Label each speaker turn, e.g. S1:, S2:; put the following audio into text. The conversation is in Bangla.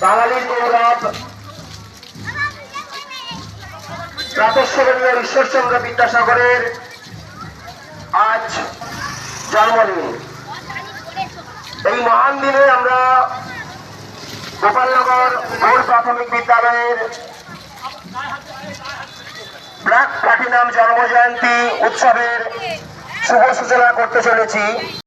S1: বাঙালির গৌরব প্রাতঃস্মরণীয় ঈশ্বরচন্দ্র বিদ্যাসাগরের আজ জন্মদিন এই মহান দিনে আমরা গোপালনগর প্রাথমিক বিদ্যালয়ের জন্ম জন্মজয়ন্তী উৎসবের শুভ সূচনা করতে চলেছি।